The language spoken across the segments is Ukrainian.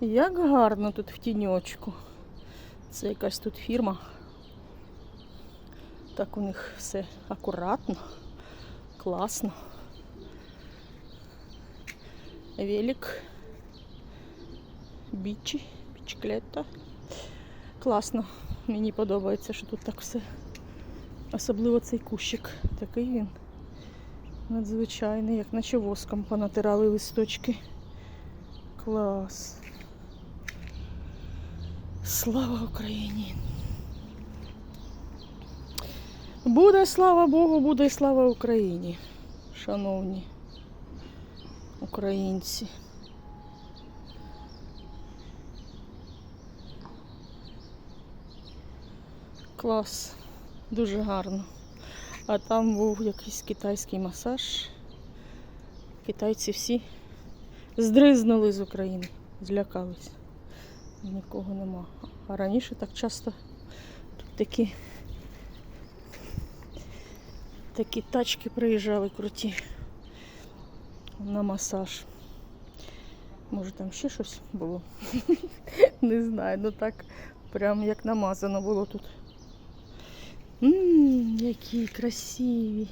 Як гарно тут в тіньочку. Це якась тут фірма. Так у них все акуратно, класно. Велик, бічі, бічклета. Класно. Мені подобається, що тут так все. Особливо цей кущик. Такий він надзвичайний, як наче воском понатирали листочки. Клас. Слава Україні! Буде слава Богу, буде слава Україні, шановні українці. Клас, дуже гарно. А там був якийсь китайський масаж. Китайці всі здризнули з України, злякались. Нікого нема. А раніше так часто тут такі, такі тачки приїжджали круті на масаж. Може там ще щось було? Не знаю, ну так прям як намазано було тут. Ммм, які красиві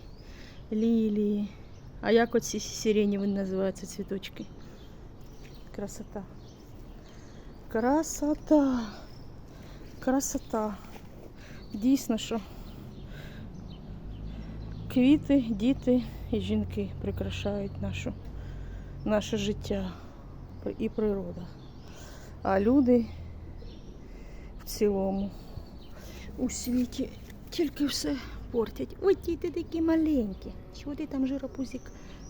лілії. А як оці сиреневі називаються цвіточки? Красота. Красота. Красота. Дійсно, що квіти, діти і жінки прикрашають нашу, наше життя і природа. А люди в цілому у світі тільки все портять. Ой, ті такі маленькі. Чого ти там жиропузик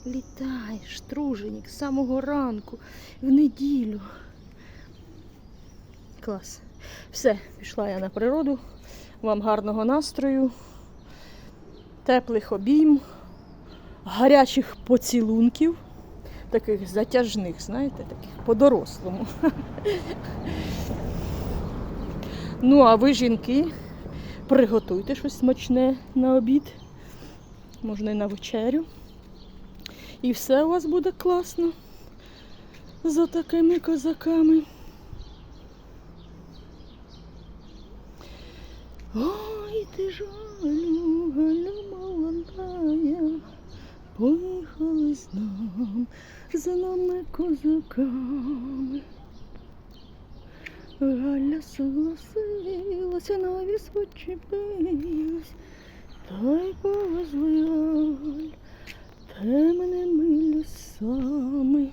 літаєш, труженік, з самого ранку, в неділю. Клас. Все, пішла я на природу. Вам гарного настрою, теплих обійм, гарячих поцілунків, таких затяжних, знаєте, таких по-дорослому. Ну, а ви, жінки, приготуйте щось смачне на обід, можна і на вечерю. І все у вас буде класно за такими козаками. Ой, ти жалю, галя молодая, поїхали з нам, за нами козаками. Галя согласилася, на віз та й повезли темними лісами.